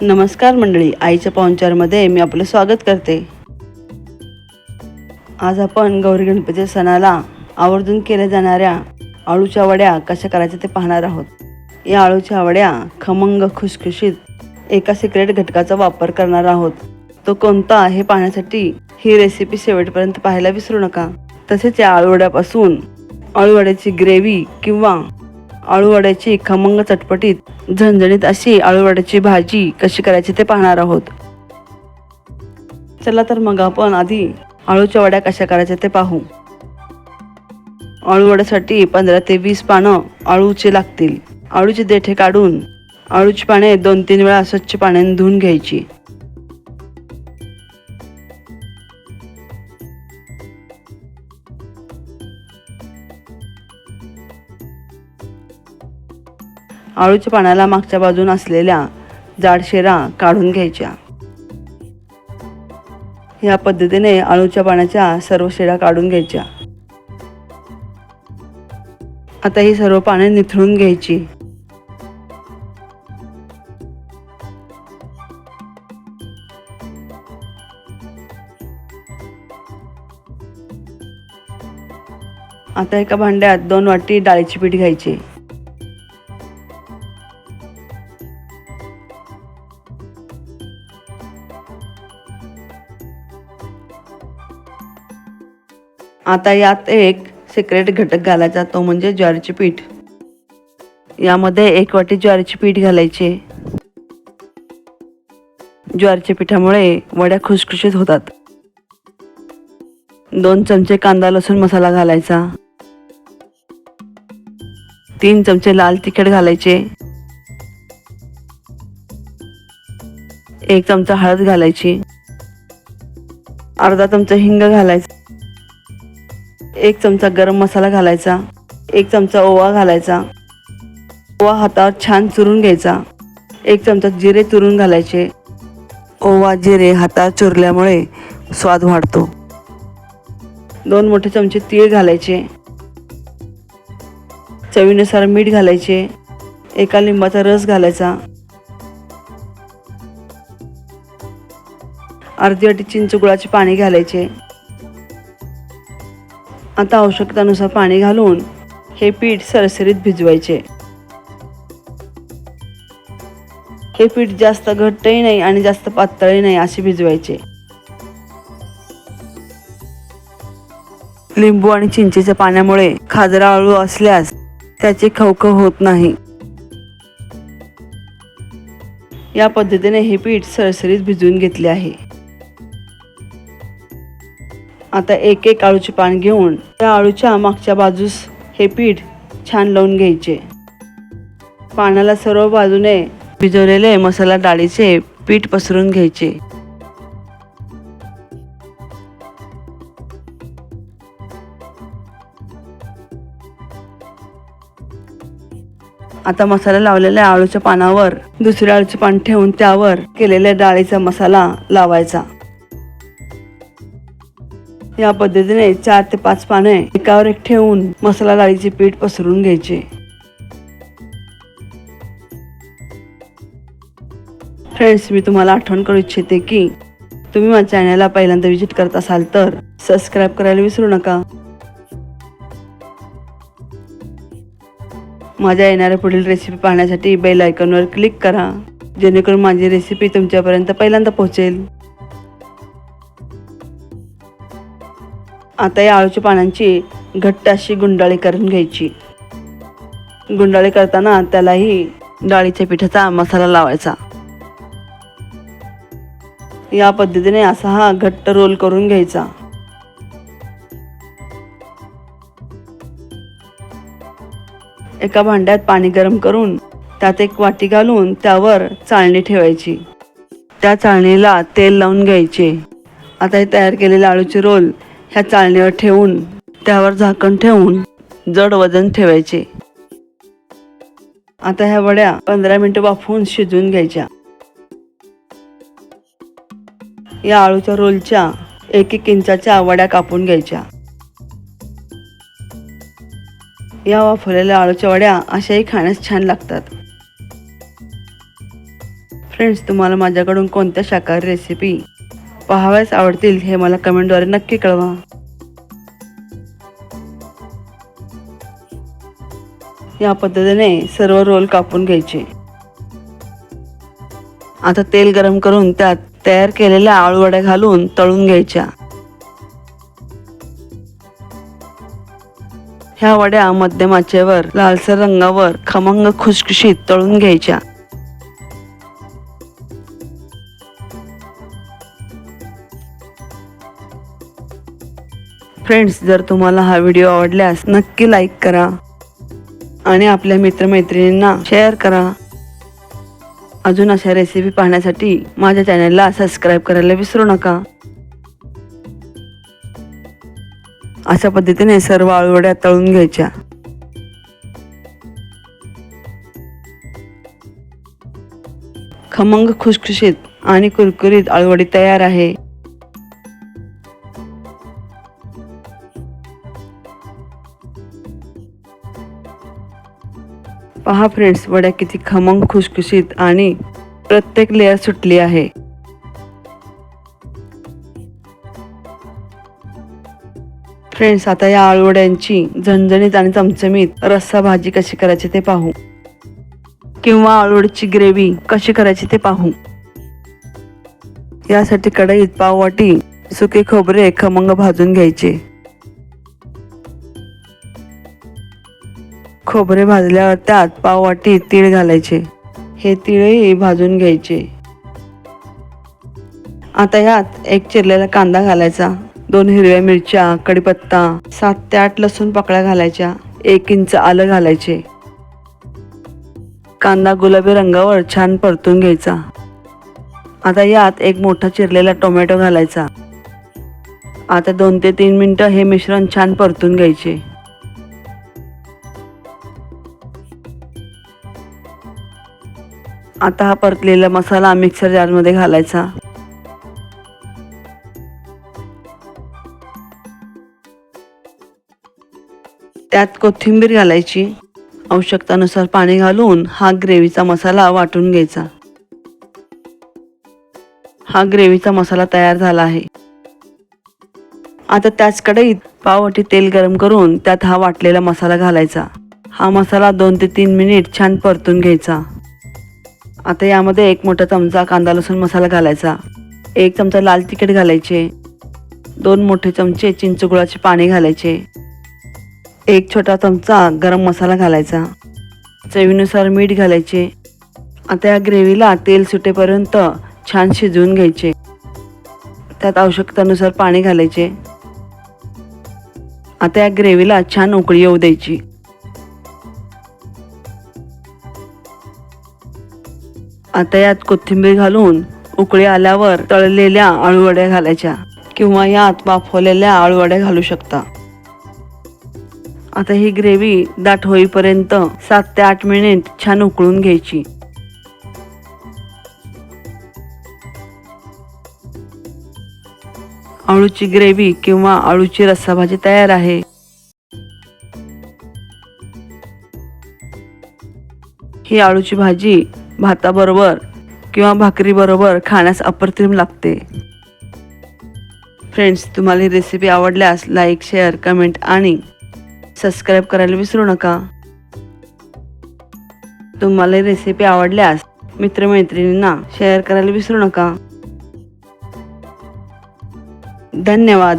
नमस्कार मंडळी आईच्या पाहुणचारमध्ये मी आपलं स्वागत करते. आज आपण गौरी गणपती सणाला आवर्जून केल्या जाणाऱ्या आळूच्या वड्या कशा करायच्या ते पाहणार आहोत. या आळूच्या वड्या खमंग खुशखुशीत एका सिक्रेट घटकाचा वापर करणार आहोत. तो कोणता हे पाहण्यासाठी ही रेसिपी शेवटपर्यंत पाहायला विसरू नका. तसेच या आळूवड्यापासून आळूवड्याची ग्रेव्ही किंवा आळूवड्याची खमंग चटपटीत झणझणीत अशी आळूवड्याची भाजी कशी करायची ते पाहणार आहोत. चला तर मग आपण आधी आळूच्या वड्या कशा करायच्या ते पाहू. आळूवड्यासाठी पंधरा ते वीस पानं आळूचे लागतील. आळूचे देठे काढून आळूची पाने दोन तीन वेळा स्वच्छ पाण्याने धुवून घ्यायची. आळूच्या पानाला मागच्या बाजून असलेल्या जाडशेरा काढून घ्यायच्या. या पद्धतीने आळूच्या पाण्याच्या सर्व शेडा काढून घ्यायच्या. आता ही सर्व पाने निथळून घ्यायची. आता एका भांड्यात दोन वाटी डाळीची पीठ घ्यायची. आता यात एक सिक्रेट घटक घालायचा तो म्हणजे ज्वारीचे पीठ. यामध्ये एक वाटी ज्वारीचे पीठ घालायचे. ज्वारीच्या पिठामुळे वड्या खुसखुशीत होतात. दोन चमचे कांदा लसूण मसाला घालायचा. तीन चमचे लाल तिखट घालायचे. एक चमचा हळद घालायची. अर्धा चमचा हिंग घालायचा. एक चमचा गरम मसाला घालायचा एक चमचा ओवा घालायचा. ओवा हातावर छान चुरून घ्यायचा. एक चमचा जिरे चुरून घालायचे. ओवा जिरे हातावर चुरल्यामुळे स्वाद वाढतो. दोन मोठे चमचे तीळ घालायचे. चवीनुसार मीठ घालायचे. एका लिंबाचा रस घालायचा. अर्धी वाटी चिंच गुळाचे पाणी घालायचे. आता आवश्यकतानुसार पाणी घालून हे पीठ सरसरीत भिजवायचे. हे पीठ जास्त घट्टही नाही आणि जास्त पातळही नाही असे भिजवायचे. लिंबू आणि चिंचेच्या पाण्यामुळे खाजरा आळू असल्यास त्याचे खवखव होत नाही. या पद्धतीने हे पीठ सरसरीत भिजवून घेतले आहे. आता एक एक आळूचे पान घेऊन त्या आळूच्या मागच्या बाजूस हे पीठ छान लावून घ्यायचे. पानाला सर्व बाजूने भिजवलेले मसाला डाळीचे पीठ पसरून घ्यायचे. आता मसाला लावलेल्या आळूच्या पानावर दुसऱ्या आळूचे पान ठेवून त्यावर केलेल्या डाळीचा मसाला लावायचा. या पद्धतीने चार ते पाच पाने एकावर एक ठेवून मसाला डाळीचे पीठ पसरून घ्यायचे. फ्रेंड्स मी तुम्हाला आठवण करू इच्छिते की तुम्ही माझ्या चॅनलला पहिल्यांदा व्हिजिट करत असाल तर सबस्क्राईब करायला विसरू नका. माझ्या येणाऱ्या पुढील रेसिपी पाहण्यासाठी बेल आयकॉनवर क्लिक करा जेणेकरून माझी रेसिपी तुमच्यापर्यंत पहिल्यांदा पोहोचेल. आता या आळूच्या पानांची घट्ट अशी गुंडाळी करून घ्यायची. गुंडाळी करताना त्यालाही डाळीच्या पिठाचा मसाला लावायचा. या पद्धतीने असा हा घट्ट रोल करून घ्यायचा. एका भांड्यात पाणी गरम करून त्यात एक वाटी घालून त्यावर चाळणी ठेवायची. त्या चाळणीला तेल लावून घ्यायचे. आता हे तयार केलेले आळूचे रोल ह्या चाळणीवर ठेवून त्यावर झाकण ठेवून जड वजन ठेवायचे. आता ह्या वड्या पंधरा मिनिटं वाफवून शिजवून घ्यायच्या. या आळूच्या रोलच्या एक एक इंचाच्या वड्या कापून घ्यायच्या. या वाफवलेल्या आळूच्या वड्या अशाही खाण्यास छान लागतात. फ्रेंड्स तुम्हाला माझ्याकडून कोणत्या शाकाहारी रेसिपी पाहाव्यास आवडतील हे मला कमेंटद्वारे नक्की कळवा. या पद्धतीने सर्व रोल कापून घ्यायचे. आता तेल गरम करून त्यात तयार केलेल्या आळूवड्या घालून तळून घ्यायच्या. ह्या वड्या मध्यम आचेवर लालसर रंगावर खमंग खुसखुशीत तळून घ्यायच्या. फ्रेंड्स जर तुम्हाला हा व्हिडिओ आवडल्यास नक्की लाईक करा. आणि आपल्या मित्रमैत्रिणींना शेअर करा. अजून अशा रेसिपी पाहण्यासाठी माझ्या चॅनलला सबस्क्राईब करायला विसरू नका. अशा पद्धतीने सर्व आळूवड्या तळून घ्यायच्या. खमंग खुशखुशीत आणि कुरकुरीत आळूवडी तयार आहे. पहा फ्रेंड्स वड्या किती खमंग खुशखुशीत आणि प्रत्येक लेअर सुटली आहे. फ्रेंड्स आता या आळूवड्यांची झणझणीत आणि चमचमीत रस्सा भाजी कशी करायची ते पाहू. किंवा आळूवडीची ग्रेव्ही कशी करायची ते पाहू. यासाठी कढईत पाववाटी सुके खोबरे खमंग भाजून घ्यायचे. खोबरे भाजल्यावर त्यात पाववाटी तीळ घालायचे. हे तीळही भाजून घ्यायचे. आता यात एक चिरलेला कांदा घालायचा. दोन हिरव्या मिरच्या कडीपत्ता सात ते आठ लसूण पाकळ्या घालायच्या. एक इंच आलं घालायचे. कांदा गुलाबी रंगावर छान परतून घ्यायचा. आता यात एक मोठा चिरलेला टोमॅटो घालायचा. आता दोन ते तीन मिनटं हे मिश्रण छान परतून घ्यायचे. आता हा परतलेला मसाला मिक्सर जारमध्ये घालायचा. त्यात कोथिंबीर घालायची. आवश्यकतानुसार पाणी घालून हा ग्रेव्हीचा मसाला वाटून घ्यायचा. हा ग्रेव्हीचा मसाला तयार झाला आहे. आता त्याच कढईत पाववाटी तेल गरम करून त्यात हा वाटलेला मसाला घालायचा. हा मसाला दोन ते तीन मिनिट छान परतून घ्यायचा. आता यामध्ये एक मोठा चमचा कांदा लसूण मसाला घालायचा. एक चमचा लाल तिखट घालायचे. दोन मोठे चमचे चिंचगुळाचे पाणी घालायचे. एक छोटा चमचा गरम मसाला घालायचा. चवीनुसार मीठ घालायचे. आता या ग्रेव्हीला तेल सुटेपर्यंत छान शिजवून घ्यायचे. त्यात आवश्यकतेनुसार पाणी घालायचे. आता या ग्रेव्हीला छान उकळी येऊ द्यायची. आता यात कोथिंबीर घालून उकळी आल्यावर तळलेल्या आळूवड्या घालायच्या किंवा यात वाफवलेल्या आळूवड्या घालू शकता. आता ही ग्रेव्ही दाट होईपर्यंत सात ते आठ मिनिट छान उकळून घ्यायची. आळूची ग्रेव्ही किंवा आळूची रस्सा भाजी तयार आहे. ही आळूची भाजी भाताबरोबर किंवा भाकरीबरोबर खाण्यास अप्रतिम लागते. फ्रेंड्स तुम्हाला ही रेसिपी आवडल्यास लाईक शेअर कमेंट आणि सबस्क्राईब करायला विसरू नका. तुम्हाला ही रेसिपी आवडल्यास मित्रमैत्रिणींना शेअर करायला विसरू नका. धन्यवाद.